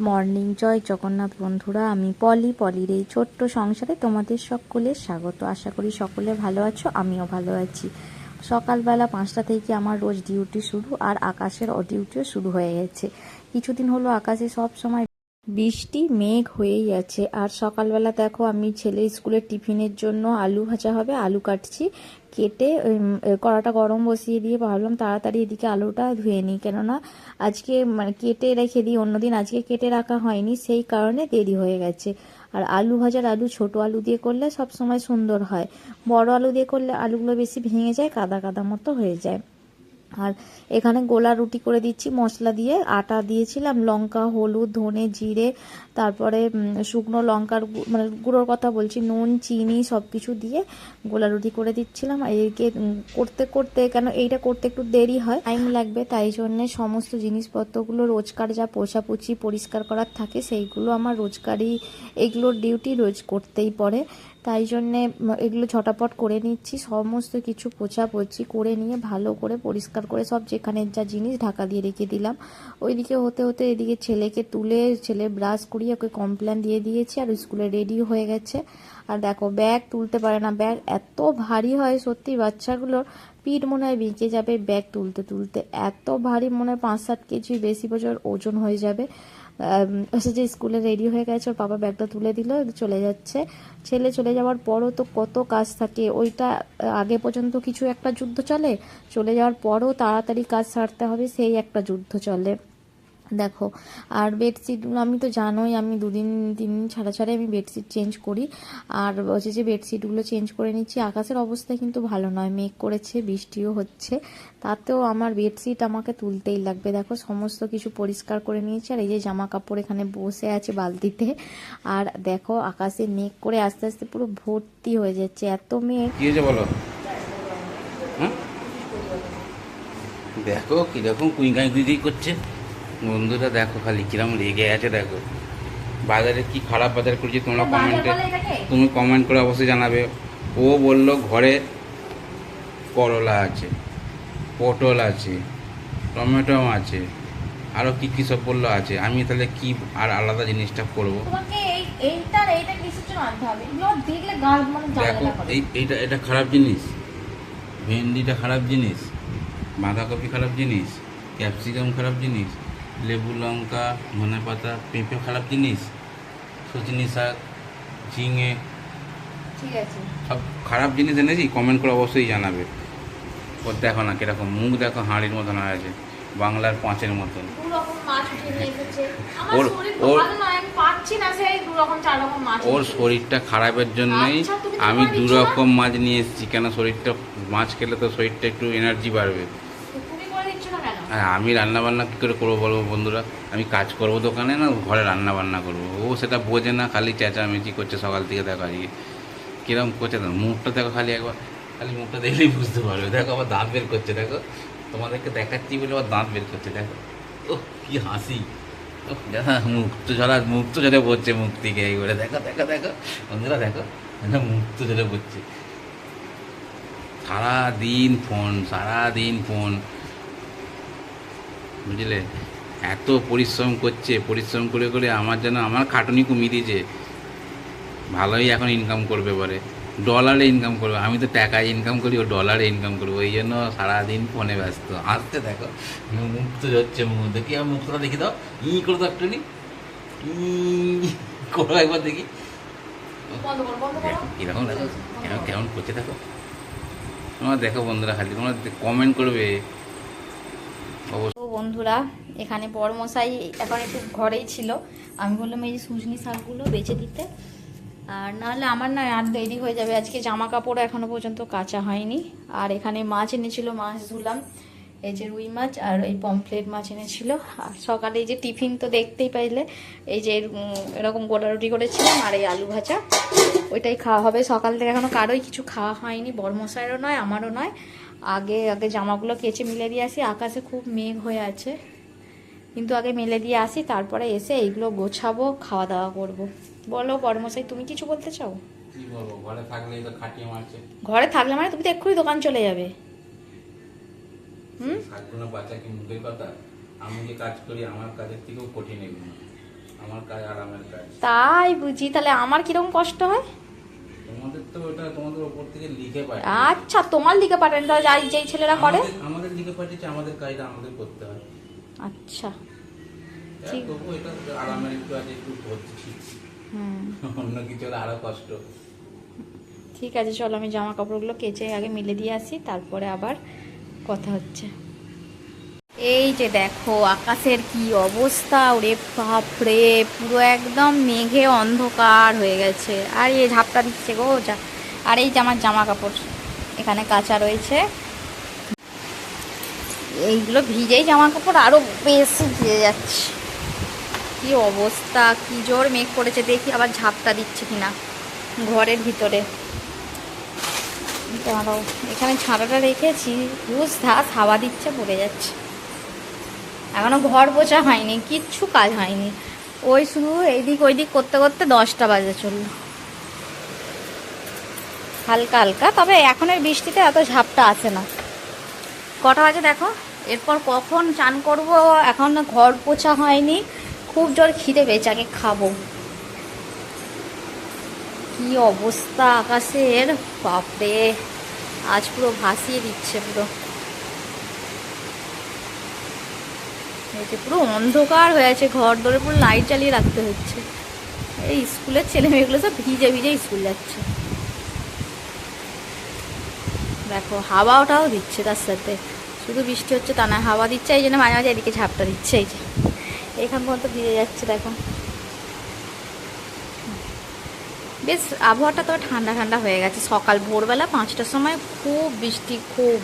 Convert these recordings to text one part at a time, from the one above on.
Morning জয় জগন্নাথ বন্ধুরা, আমি পলি। পলির এই ছোট্ট সংসারে তোমাদের সকলের স্বাগত। আশা করি সকলে ভালো আছো, আমিও ভালো আছি। সকালবেলা পাঁচটা থেকে আমার রোজ ডিউটি শুরু আর আকাশের ডিউটিও শুরু হয়ে গেছে। কিছুদিন হলো আকাশে সব সময় বৃষ্টি, মেঘ হয়েই আছে। আর সকালবেলা দেখো, আমি ছেলে স্কুলের টিফিনের জন্য আলু ভাজা হবে, আলু কাটছি। কেটে কড়াটা গরম বসিয়ে দিয়ে ভাবলাম তাড়াতাড়ি এদিকে আলুটা ধুয়ে নিই। কেননা আজকে মানে কেটে রেখে দিই, অন্যদিন আজকে কেটে রাখা হয়নি, সেই কারণে দেরি হয়ে গেছে। আর আলু ভাজার আলু, ছোট আলু দিয়ে করলে সব সময় সুন্দর হয়। বড় আলু দিয়ে করলে আলুগুলো বেশি ভেঙে যায়, কাদা কাদা মতো হয়ে যায়। আর এখানে গোলা রুটি করে দিচ্ছি, মশলা দিয়ে। আটা দিয়েছিলাম, লঙ্কা, হলুদ, ধনে, জিরে, তারপরে শুকনো লঙ্কার মানে গুঁড়োর কথা বলছি, নুন, চিনি সব কিছু দিয়ে গোলা রুটি করে দিচ্ছিলাম। এদিকে করতে করতে কেন, এইটা করতে একটু দেরি হয়। টাইম লাগবে, তাই জন্যে সমস্ত জিনিসপত্রগুলো রোজকার যা পোছাপুছি পরিষ্কার করার থাকে, সেইগুলো আমার রোজকারই, এগুলোর ডিউটি রোজ করতেই পড়ে। তাই জন্যে এগুলো ঝটাপট করে নিচ্ছি। সমস্ত কিছু পোছাপছি করে নিয়ে ভালো করে পরিষ্কার করে সব যেখানে যা জিনিস ঢাকা দিয়ে রেখে দিলাম। ওইদিকে হতে হতে এদিকে ছেলেকে তুলে ছেলে ব্রাশ করিয়ে ওকে কমপ্লেন দিয়ে দিয়েছি আর স্কুলে রেডি হয়ে গেছে। আর দেখো, ব্যাগ তুলতে পারে না। ব্যাগ এত ভারী হয় সত্যি বাচ্চাগুলোর, পিঠ মনে হয় বেঁকে যাবে ব্যাগ তুলতে তুলতে। এত ভারী মনে হয় পাঁচ সাত কেজি বেশি বছর ওজন হয়ে যাবে। যে স্কুলে রেডি হয়ে গেছে, ওর বাবা ব্যাগটা তুলে দিল, চলে যাচ্ছে। ছেলে চলে যাওয়ার পরও তো কত কাজ থাকে। ওইটা আগে পর্যন্ত কিছু একটা যুদ্ধ চলে চলে যাওয়ার পরও তাড়াতাড়ি কাজ সারতে হবে, সেই একটা যুদ্ধ চলে। দেখো, আর বেডশিটগুলো আমি তো জানোই আমি দুদিন, তিন দিন ছাড়া ছাড়াই আমি বেডশিট চেঞ্জ করি। আর হচ্ছে যে বেডশিটগুলো চেঞ্জ করে নিচ্ছি, আকাশের অবস্থা কিন্তু ভালো নয়, মেঘ করেছে, বৃষ্টিও হচ্ছে। তাতেও আমার বেডশিট আমাকে তুলতেই লাগবে। দেখো, সমস্ত কিছু পরিষ্কার করে নিয়েছি, আর এই যে জামা কাপড় এখানে বসে আছে বালতিতে। আর দেখো, আকাশে মেঘ করে আস্তে আস্তে পুরো ভর্তি হয়ে যাচ্ছে, এত মেঘ। বলো? হ্যাঁ? দেখো, কীরকম করছে। বন্ধুরা দেখো খালি কীরকম রেগে আছে দেখো। বাজারে কি খারাপ বাজার করছে তোমরা কমেন্টে তুমি কমেন্ট করে অবশ্যই জানাবে। ও বলল ঘরে করলা আছে পটল আছে টমেটো আছে আরও কী কী সব বলল আছে। আমি তাহলে কি আর আলাদা জিনিসটা করব? মানে দেখো এই এইটা এটা খারাপ জিনিস। ভেন্ডিটা খারাপ জিনিস বাঁধাকপি খারাপ জিনিস ক্যাপসিকাম খারাপ জিনিস লেবু লঙ্কা ধনে পাতা পেঁপে খারাপ জিনিস সজনি শাক ঝিঙে ঠিক আছে। সব খারাপ জিনিস এনেছি কমেন্ট করে অবশ্যই জানাবে। ওর দেখো না কীরকম মুখ দেখো হাঁড়ির মতন হয়ে আছে বাংলার পাঁচের মতন। ওর- ওর- ওর শরীরটা খারাপের জন্যই আচ্ছা, আমি দু রকম মাছ নিয়ে এসেছি কেন শরীরটা মাছ খেলে তো শরীরটা একটু এনার্জি বাড়বে তো তুমি করে দিচ্ছ না কেন হ্যাঁ আমি রান্নাবান্না কী করে করব বলব বন্ধুরা? আমি কাজ করব দোকানে না ঘরে রান্না বান্না করব। ও সেটা বোঝে না খালি চেঁচামেচি করছে সকাল থেকে দেখো আজকে। কিরম করছে দেখো মুখটা দেখো খালি একবার। খালি মুখটা দেখলেই বুঝতে পারবে। দেখো আবার দাঁত বের করছে দেখো। তোমাদেরকে দেখাচ্ছি বলে আবার দাঁত বের করছে দেখো। ও কী হাসি। ওহ, দেখো মুখ তো ঝরা মুখ তো ঝরে পড়ছে মুখ থেকে এই করে দেখো দেখো দেখো। বন্ধুরা দেখো। দেখো, মুখ তো ঝরে পড়ছে। সারাদিন ফোন সারাদিন ফোন। বুঝলে? এত পরিশ্রম করছে পরিশ্রম করে করে আমার যেন আমার খাটুনি কমিয়ে দিয়েছে। ভালোই এখন ইনকাম করবে পরে। ডলারে ইনকাম করবে। আমি তো টাকায় ইনকাম করি ও ডলারে ইনকাম করব। ওই জন্য সারাদিন ফোনে ব্যস্ত। আসতে দেখো মুখ তো যাচ্ছে মুখ। দেখি আমার মুখটা দেখি দাও। ই করে দাও একটু করো একবার দেখি। এরকম দেখো কেমন কেমন করছে দেখো। তোমরা দেখো বন্ধুরা খালি তোমরা কমেন্ট করবে। অবশ্যই। বন্ধুরা, এখানে বড়মশাই এখন একটু ঘরেই ছিল। আমি বললাম, এই যে সুজনি শাকগুলো বেচে দিতে। আর নাহলে আমার না আর দেরি হয়ে যাবে। আজকে জামা কাপড় এখনও পর্যন্ত কাঁচা হয়নি। আর এখানে মাছ এনেছিল, মাছ ধুলাম। এই যে রুই মাছ আর এই পমফ্লেট মাছ এনেছিল। আর সকালে এই যে টিফিন তো দেখতেই পাইলে, এই যে এরকম গোটা রুটি করেছিলাম আর এই আলু ভাজা। ওইটাই খাওয়া হবে। সকাল থেকে এখনও কারোই কিছু খাওয়া হয়নি। বর্মশাইয়েরও নয়, আমারও নয়। আগে আগে জামাগুলো কেচে মিলে দিয়ে আসি। আকাশে খুব মেঘ হয়ে আছে। কিন্তু আগে মেলে দিয়ে আসি তারপরে এসে এইগুলো গোছাবো খাওয়া দাওয়া করব। বলো বড়মশাই তুমি কিছু বলতে চাও? ঘরে থাকলে মানে তুমি তো এক্ষুনি দোকান চলে যাবে। হুম? শাকগুলো বাচ্চা কি মুখের কথা? আমি যে কাজ করি আমার কাজের থেকেও কঠিন এগুলো। আমার কাজ আরামের কাজ। তাই বুঝি তাহলে আমার কীরকম কষ্ট হয়? তোমাদের তো ওটা তোমাদের ওপর থেকে লিখে পায় আচ্ছা তোমার দিকে পাঠান তাহলে যাই যেই ছেলেরা করে। আমাদের দিকে পাঠিয়েছে আমাদের কাজটা আমাদের করতে হয়। আচ্ছা। ঠিক। তবু এটা আরামের একটু আছে একটু করছি হুম। অন্য কিছু আরও কষ্ট। ঠিক আছে চলো আমি জামা কাপড়গুলো কেচে আগে মিলে দিয়ে আসি তারপরে আবার কথা হচ্ছে। এই যে দেখো, আকাশের কি অবস্থা ওরে বাপরে, পুরো একদম মেঘে অন্ধকার হয়ে গেছে। আর এই ঝাপটা দিচ্ছে গো, যা, আর এই যে আমার জামা কাপড় এখানে কাঁচা রয়েছে। এইগুলো ভিজেই জামা কাপড় আরও বেশি ভিজে যাচ্ছে। কি অবস্থা, কি জোর মেঘ করেছে, দেখি আবার ঝাপটা দিচ্ছে কিনা ঘরের ভিতরে। এখানে ছাড়াটা রেখেছি রোজ ধাস, হাওয়া দিচ্ছে, পড়ে যাচ্ছে। এখনও ঘর পোছা হয়নি, কিচ্ছু কাজ হয়নি। ওই শুধু এইদিক ওইদিক করতে করতে দশটা বাজে চলল। হালকা হালকা, তবে এখনের বৃষ্টিতে এত ঝাপটা আসে না। কটা বাজে দেখো? এরপর কখন চান করব? এখন ঘর পোছা হয়নি, খুব জোর খিদে পেয়েছে, আগে খাব। কি অবস্থা আকাশের? বাপরে, আজ পুরো ভাসিয়ে দিচ্ছে পুরো। এই যে পুরো অন্ধকার হয়ে আছে, ঘর ধরে পুরো লাইট জ্বালিয়ে রাখতে হচ্ছে। এই স্কুলের ছেলে মেয়েগুলো সব ভিজে ভিজে স্কুল যাচ্ছে। দেখো, হাওয়াটাও দিচ্ছে তার সাথে। শুধু বৃষ্টি হচ্ছে তা না, হাওয়া দিচ্ছে, এই জন্য মাঝে মাঝে এদিকে ঝাপটা দিচ্ছে, এই যে। এখান পর্যন্ত ভিজে যাচ্ছে, দেখো। বেশ, আবহাওয়াটা তো ঠান্ডা ঠান্ডা হয়ে গেছে। সকাল ভোরবেলা পাঁচটার সময় খুব বৃষ্টি, খুব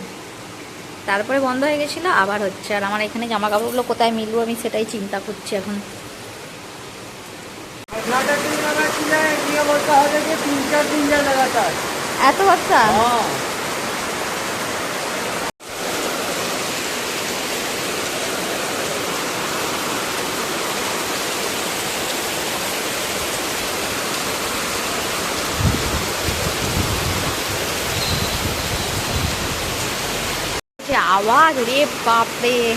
তারপরে বন্ধ হয়ে গেছিল আবার হচ্ছে। আর আমার এখানে জামা কাপড়গুলো কোথায় মিলবো আমি সেটাই চিন্তা করছি এখন। এত দিন লাগাচ্ছিলে নিয়ে বলতে হবে যে তিন চার দিন যা লাগাতার এত বাচ্চা হ্যাঁ যে আওয়াজ, রে বাপরে।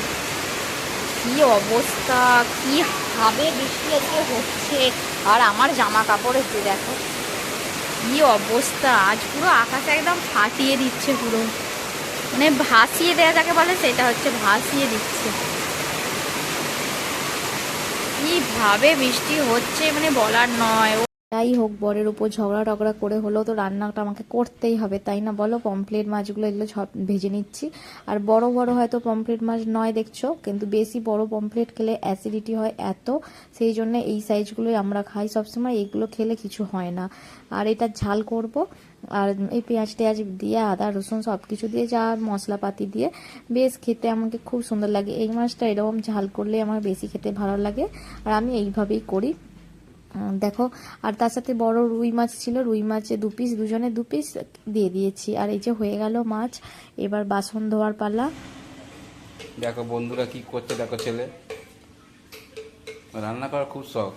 কি অবস্থা, কি ভাবে বৃষ্টি আজকে হচ্ছে। আর আমার জামা কাপড় একটু দেখো। কি অবস্থা, আজ পুরো আকাশ একদম ফাটিয়ে দিচ্ছে পুরো। মানে ভাসিয়ে দেওয়া যাকে বলে, সেটা হচ্ছে ভাসিয়ে দিচ্ছে। কীভাবে বৃষ্টি হচ্ছে মানে বলার নয়। যাই হোক, বরের উপর ঝগড়া টগড়া করে হলেও তো রান্নাটা আমাকে করতেই হবে, তাই না বলো? পমপ্লেট মাছগুলো এগুলো ভেজে নিচ্ছি। আর বড় বড় হয়তো পমপ্লেট মাছ নয় দেখছ, কিন্তু বেশি বড় পমপ্লেট খেলে অ্যাসিডিটি হয় এত, সেই জন্য এই সাইজগুলোই আমরা খাই সবসময়, এগুলো খেলে কিছু হয় না। আর এটা ঝাল করব, আর এই পেঁয়াজ টেয়াজ দিয়ে, আদা, রসুন সব কিছু দিয়ে, যা মশলাপাতি দিয়ে, বেশ খেতে আমাকে খুব সুন্দর লাগে। এই মাছটা এরকম ঝাল করলে আমার বেশি খেতে ভালো লাগে, আর আমি এইভাবেই করি। দেখো আর তার সাথে বড় রুই মাছ ছিল রুই মাছে দু পিস দুজনে দু পিস দিয়ে দিয়েছি। আর এই যে হয়ে গেল মাছ এবার বাসন ধোয়ার পালা। দেখো বন্ধুরা কি করছে দেখো ছেলে। রান্না করার খুব শখ।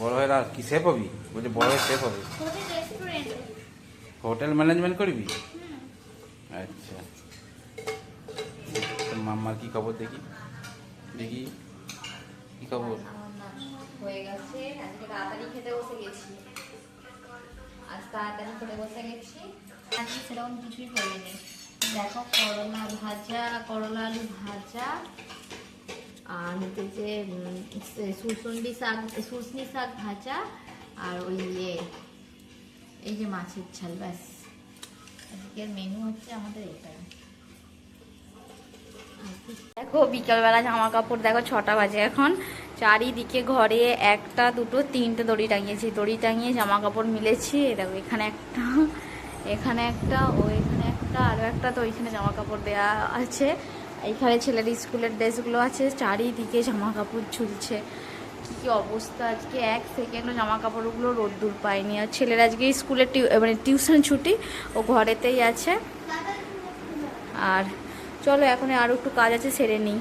বড় হয়ে আর কি শেফ হবি? বলছে বড় হয়ে শেফ হবে? হোটেল ম্যানেজমেন্ট করবি? আচ্ছা। মাম্মার কি খবর দেখি? দেখি। কি খবর? হয়ে গেছে। আজকে তাড়াতাড়ি খেতে বসে গেছি। আজ তাড়াতাড়ি বসে গেছি। আজকে সেরকম কিছুই করিনি দেখো করলা ভাজা করলা আলু ভাজা আর হচ্ছে যে উম, সে- সুরসুন্ডি শাক সুরসনি শাক ভাজা আর ওই ইয়ে এই যে মাছের ঝাল ব্যাস। আজকের মেনু হচ্ছে আমাদের এটা দেখো, বিকালবেলা জামা কাপড় দেখো, ছটা বাজে এখন। চারিদিকে ঘরে একটা, দুটো, তিনটে দড়ি টাঙিয়েছি। দড়ি টাঙিয়ে জামা কাপড় মিলেছি দেখো, এখানে একটা এখানে একটা, ও এখানে একটা আরও একটা, তো ওইখানে জামা কাপড় দেওয়া আছে। এইখানে ছেলের স্কুলের ড্রেসগুলো আছে, চারিদিকে জামা কাপড় ঝুলছে। কি অবস্থা আজকে? এক সেকেন্ডও জামা কাপড়গুলো রোদ্দুর পায়নি। আর ছেলের আজকে স্কুলের মানে টিউশন ছুটি, ও ঘরেতেই আছে। আর চলো এখন আরও একটু কাজ আছে সেরে নিই।